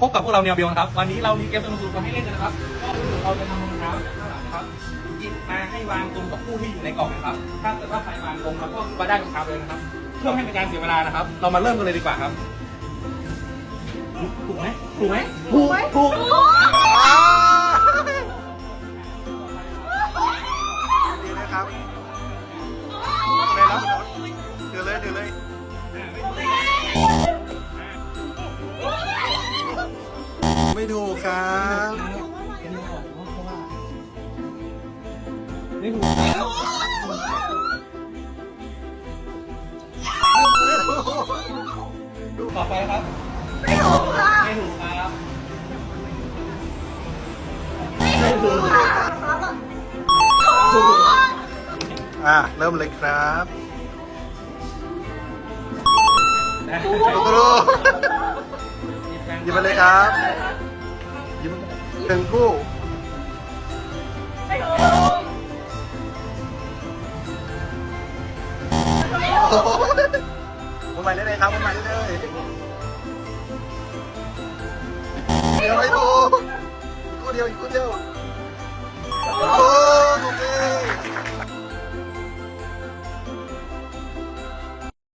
พบกับพวกเราเนียวเบลนะครับ วันนี้เรามีเกมสนุกๆมาให้เล่นกันนะครับก็คือเราจะทำรองเท้าจากข้างหลังนะครับหยิบมาให้วางตรงกับคู่ที่อยู่ในกล่องนะครับ ถ้าเกิดว่าใครวางตรงแล้วก็มาได้รองเท้าเลยนะครับ เพื่อไม่ให้เป็นการเสียเวลานะครับ เรามาเริ่มกันเลยดีกว่าครับถูกไหมถูกไหมถูกถูกดีเลยครับ ไม่ถูกครับไม่ถูกครับต่อไปครับ ไม่ถูกครับไม่ถูกครับอะ เริ่มเลยครับตุ๊กตุ๊ก หยิบไปเลยครับหยิบหนึ่งคู่โอ้โหวนใหม่ได้เลยครับวนใหม่ได้เลยเดี๋ยวไม่ถูกคู่เดียวอีกคู่เดียวโอ้